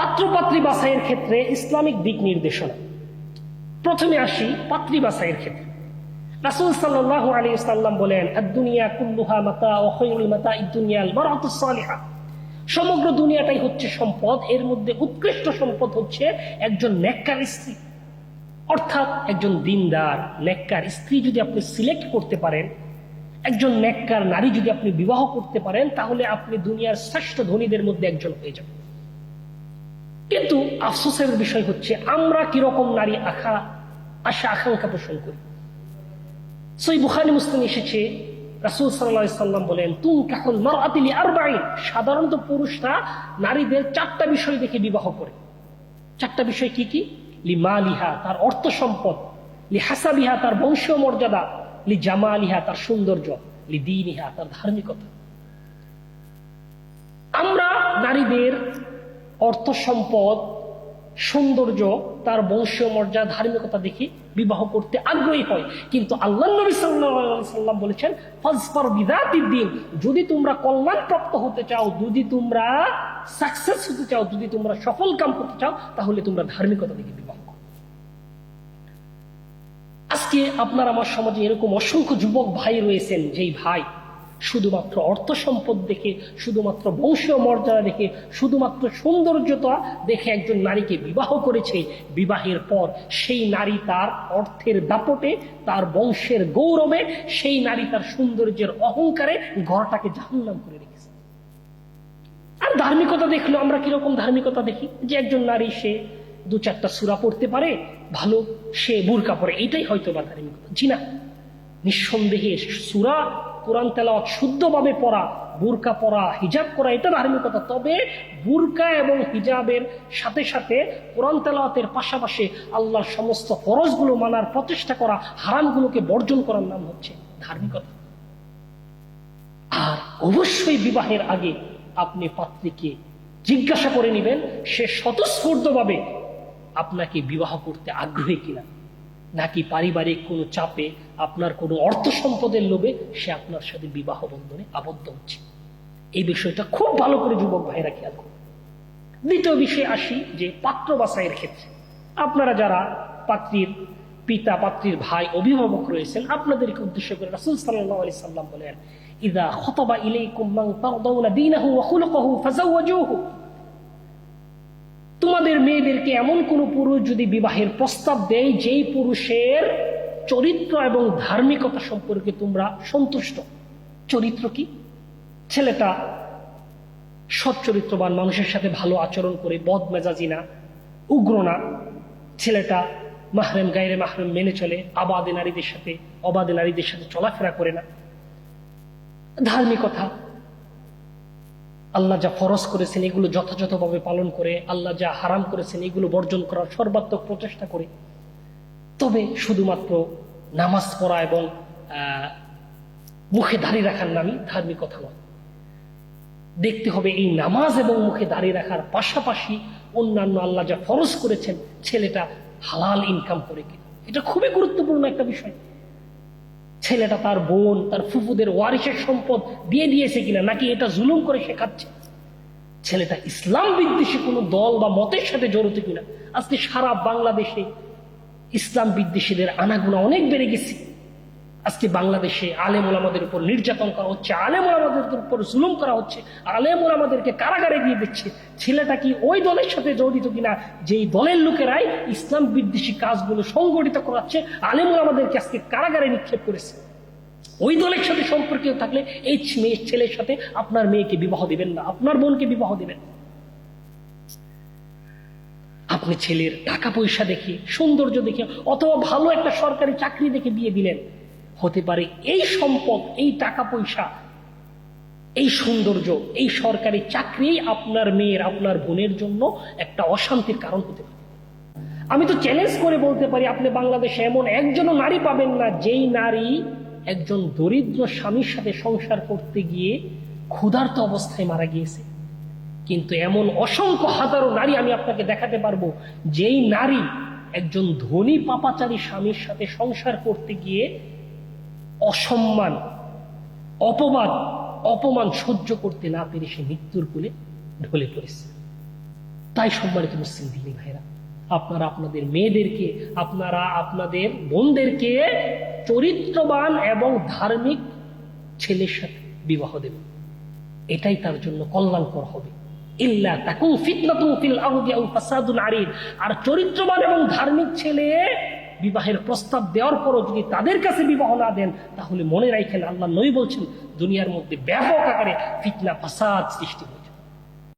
পাত্রপাত্রী বাছাইয়ের ক্ষেত্রে ইসলামিক দিক নির্দেশনা। প্রথমে আসি পাত্রী বাছাইয়ের ক্ষেত্রে। রাসূল সাল্লাল্লাহু আলাইহি সাল্লাম বলেন, আদ-দুনিয়া কুল্লুহা মাতা খায়রুল মাতা ইদ-দুনিয়া সালিহা। সমগ্র দুনিয়াটাই হচ্ছে সম্পদ, এর মধ্যে উৎকৃষ্ট সম্পদ হচ্ছে একজন নেককার স্ত্রী। অর্থাৎ একজন দিনদার, নেককার স্ত্রী যদি আপনি সিলেক্ট করতে পারেন, একজন নেককার নারী যদি আপনি বিবাহ করতে পারেন, তাহলে আপনি দুনিয়ার শ্রেষ্ঠ ধনীদের মধ্যে একজন হয়ে যাবেন। কিন্তু আফসোসের বিষয় হচ্ছে, আমরা কীরকম নারী আখা, আশা আকাঙ্ক্ষা পোষণ করি? সই বুখারি মুসলিম এসেছে, রাসুল সাল্লাহ সাল্লাম বলেন, তুম কাহুল মারাতিলি আরবাইন সাধারণত পুরুষরা নারীদের চারটা বিষয় দেখে বিবাহ করে। চারটা বিষয় কি কি? লি মালিহা, তার অর্থ সম্পদ, লি হাসাবিহা, তার বংশীয় মর্যাদা, লি জামালিহা, তার সৌন্দর্য, লি দিনিহা, তার ধার্মিকতা। আমরা নারীদের অর্থ সম্পদ সৌন্দর্য, তার বংশীয় মর্যাদা, ধার্মিকতা দেখে বিবাহ করতে আগ্রহী হয়। কিন্তু আল্লাহ নবী সাল্লাম বলেছেন, ফাজফার বিদাতির দিন যদি তোমরা কল্যাণ প্রাপ্ত হতে চাও, যদি তোমরা সাকসেস হতে চাও, যদি তোমরা সফল কাম করতে চাও, তাহলে তোমরা ধার্মিকতা দেখে বিবাহ আজকে আপনার, আমার সমাজে এরকম অসংখ্য যুবক ভাই রয়েছেন, যেই ভাই শুধুমাত্র অর্থ সম্পদ দেখে, শুধুমাত্র বংশীয় মর্যাদা দেখে, শুধুমাত্র সৌন্দর্যতা দেখে একজন নারীকে বিবাহ করেছে, বিবাহের পর সেই নারী তার অর্থের দাপটে, তার বংশের গৌরবে, সেই নারী তার সৌন্দর্যের অহংকারে ঘরটাকে জাহান্নাম করে রেখেছে। আর ধার্মিকতা দেখল, আমরা কীরকম ধার্মিকতা দেখি? যে একজন নারী, সে দু চারটা সুরা পড়তে পারে, ভালো, সে বুরকা পরে, এটাই হয়তো বা ধার্মিকতা। জি না। নিঃসন্দেহে সুরা কোরআন তেলাওয়াত শুদ্ধভাবে পড়া, বুরকা পরা হিজাব করা, এটা ধার্মিকতা তবে বুরকা এবং হিজাবের সাথে সাথে কোরআন তেলাওয়াতের পাশাপাশি আল্লাহর সমস্ত ফরজগুলো মানার প্রচেষ্টা করা, হারামগুলোকে বর্জন করার নাম হচ্ছে ধার্মিকতা আর অবশ্যই বিবাহের আগে আপনি পাত্রীকে জিজ্ঞাসা করে নেবেন, সে স্বতঃস্ফূর্তভাবে আপনাকে বিবাহ করতে আগ্রহী কিনা। নাকি পারিবারিক কোনো চাপে আপনার কোনো অর্থ সম্পদের লোভে সে আপনার সাথে বিবাহ বন্ধনে আবদ্ধ হচ্ছে? এই বিষয়টা খুব ভালো করে যুবক ভাইরা খেয়াল করুন। দ্বিতীয় বিষয়ে আসি যে পাত্র বাছাইয়ের ক্ষেত্রে। আপনারা যারা পাত্রীর পিতা, পাত্রীর ভাই, অভিভাবক রয়েছেন, আপনাদেরকে উদ্দেশ্য করে রাসুল আলাইহি সাল্লাম বলেন, ইদা খতবা খুলুকাহু ফাজাওয়াজুহু তোমাদের মেয়েদেরকে এমন কোন পুরুষ যদি বিবাহের প্রস্তাব দেয়, যেই পুরুষের চরিত্র এবং ধার্মিকতা সম্পর্কে তোমরা সন্তুষ্ট? চরিত্র কি? ছেলেটা সৎ চরিত্রবান, মানুষের সাথে ভালো আচরণ করে বদ মেজাজি না, উগ্র না। ছেলেটা মাহরেম গাইরে মাহরেম মেনে চলে, আবাদে নারীদের সাথে অবাদে নারীদের সাথে চলাফেরা করে না। ধার্মিকতা আল্লাহ যা ফরজ করেছেন, এগুলো যথাযথভাবে পালন করে, আল্লাহ যা হারাম করেছেন, এগুলো বর্জন করার সর্বাত্মক প্রচেষ্টা করে। তবে শুধুমাত্র নামাজ পড়া এবং মুখে দাঁড়িয়ে রাখার নামই ধার্মিকতা নয়। দেখতে হবে এই নামাজ এবং মুখে দাঁড়িয়ে রাখার পাশাপাশি অন্যান্য আল্লাহ যা ফরজ করেছেন, ছেলেটা হালাল ইনকাম করে কিনা। এটা খুবই গুরুত্বপূর্ণ একটা বিষয়। ছেলেটা তার বোন, তার ফুফুদের ওয়ারিসের সম্পদ দিয়ে দিয়েছে কিনা, নাকি এটা জুলুম করে শেখাচ্ছে? ছেলেটা ইসলাম বিদ্বেষী কোনো দল বা মতের সাথে জড়িত কিনা? আজকে সারা বাংলাদেশে ইসলাম বিদ্বেষীদের আনাগুনা অনেক বেড়ে গেছে। আজকে বাংলাদেশে আলেম ওলামাদের উপর নির্যাতন করা হচ্ছে, আলেম ওলামাদের উপর জুলুম করা হচ্ছে আলেম ওলামাদেরকে কারাগারে দিয়ে দিচ্ছে। ছেলেটা কি ওই দলের সাথে জড়িত কিনা? যেই দলের লোকেরাই ইসলাম বিদ্বেষী কাজগুলো সংগঠিত করাচ্ছে, আলেম ওলামাদেরকে আজকে কারাগারে নিক্ষেপ করেছে। ওই দলের সাথে সম্পর্কিত থাকলে এই মেয়ের ছেলের সাথে আপনার মেয়েকে বিবাহ দিবেন না, আপনার বোনকে বিবাহ দিবেন। আপনি ছেলের টাকা পয়সা দেখে, সৌন্দর্য দেখে, অথবা ভালো একটা সরকারি চাকরি দেখে বিয়ে দিলেন। হতে পারে। এই সম্পদ, এই টাকা পয়সা, এই সৌন্দর্য, এই সরকারি চাকরি আপনার মেয়ের, আপনার বোনের জন্য একটা অশান্তির কারণ হতে পারে। আমি তো চ্যালেঞ্জ করে বলতে পারি, আপনি বাংলাদেশে এমন একজনও নারী পাবেন না, যেই নারী একজন দরিদ্র স্বামীর সাথে সংসার করতে গিয়ে ক্ষুধার্ত অবস্থায় মারা গিয়েছে। কিন্তু এমন অসংখ্য হাজারো নারী আমি আপনাকে দেখাতে পারব, যেই নারী একজন ধনী পাপাচারী স্বামীর সাথে সংসার করতে গিয়ে অসম্মান, অপমান অপমান সহ্য করতে না পেরে সে মৃত্যুর কোলে ঢলে পড়েছে। তাই সম্মানিত মুসলিম দিনী ভাইরা আপনারা আপনাদের মেয়েদেরকে, আপনারা আপনাদের বোনদেরকে চরিত্রবান এবং ধার্মিক ছেলের সাথে বিবাহ দেবেন। এটাই তার জন্য কল্যাণকর হবে। ইল্লা আরিদ। আর চরিত্রবান এবং ধার্মিক ছেলে বিবাহের প্রস্তাব দেওয়ার পরও যদি তাদের কাছে বিবাহ না দেন, তাহলে মনে রাখেন আল্লাহ নই বলছেন, দুনিয়ার মধ্যে ব্যাপক আকারে ফিতনা, ফাসাদ সৃষ্টি